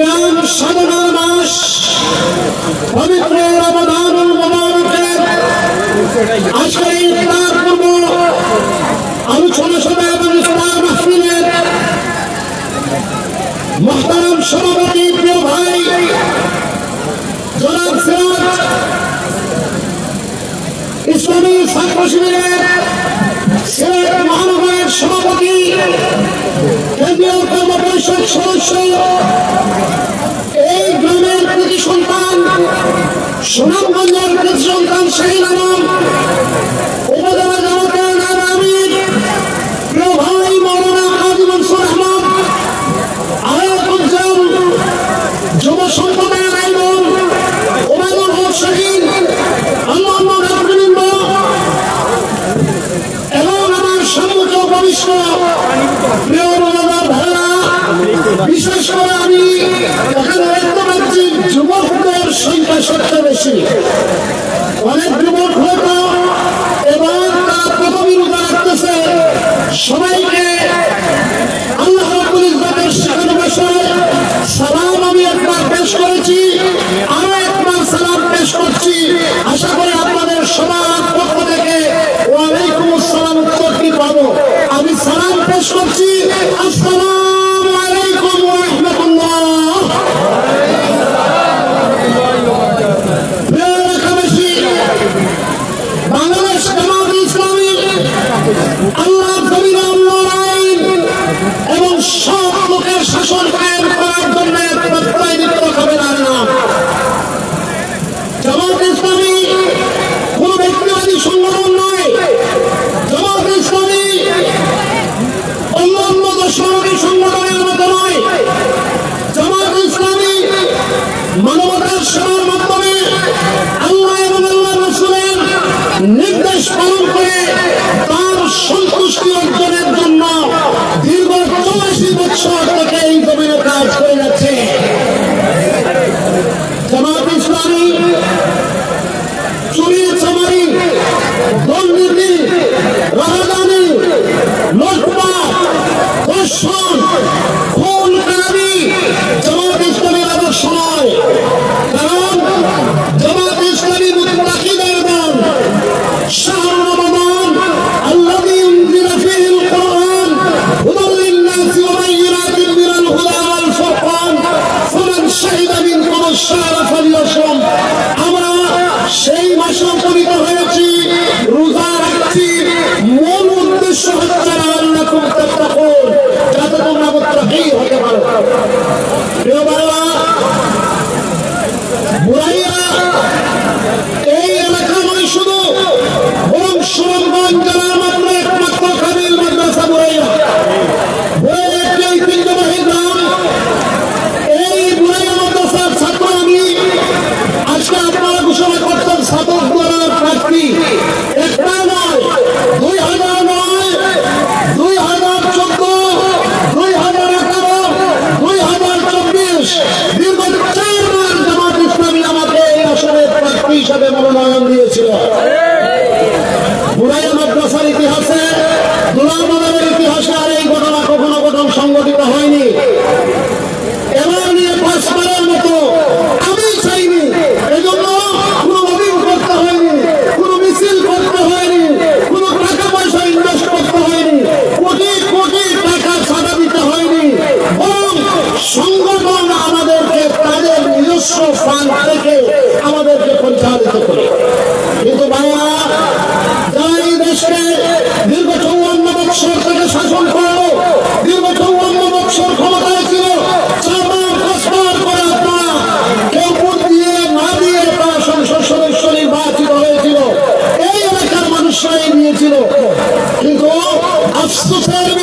জ্ঞান সাধনার মাস, পবিত্র রমদান আজকের এই পূর্ব আলোচনা সভা এবং সভা মাহফিলের মহতারাম সভাপতি প্রিয় ভাই ইসলামী ছাত্র শিবিরের সভাপতি কেন্দ্রীয় কর্ম পরিষদ সদস্য এই গ্রামের প্রতি সন্তান সুনামগঞ্জের প্রতি বিশেষ করে আমি এখানে দেখতে পাচ্ছি যুবকদের সংখ্যা সবচেয়ে বেশি। অনেক যুবক হয়তো এবং তারা প্রতিবিরোধ রাখতেছে সবাইকে সালাম আমি একবার পেশ করেছি, আরও একবার সালাম পেশ করছি। আশা করি আপনাদের সবার পক্ষ থেকে ওয়ালাইকুম আসসালাম উত্তরটি পাবো? আমি সালাম পেশ করছি সংগ্রাম সব মানব দশার ইতিহাসে গোলাম ইতিহাসে সুপ্রিম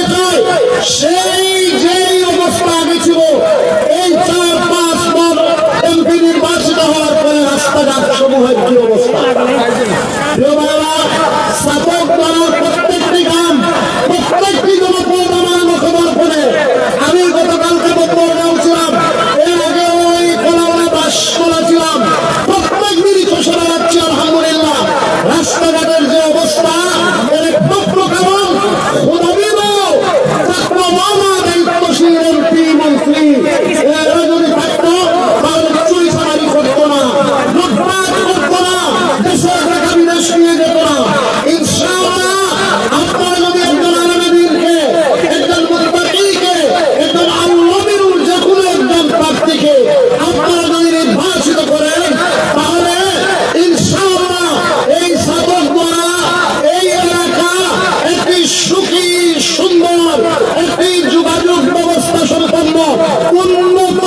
উন্নত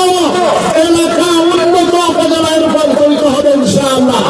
এলাকা উন্নত উপজেলায় রূপান্তরিত হবে ইনশাআল্লাহ।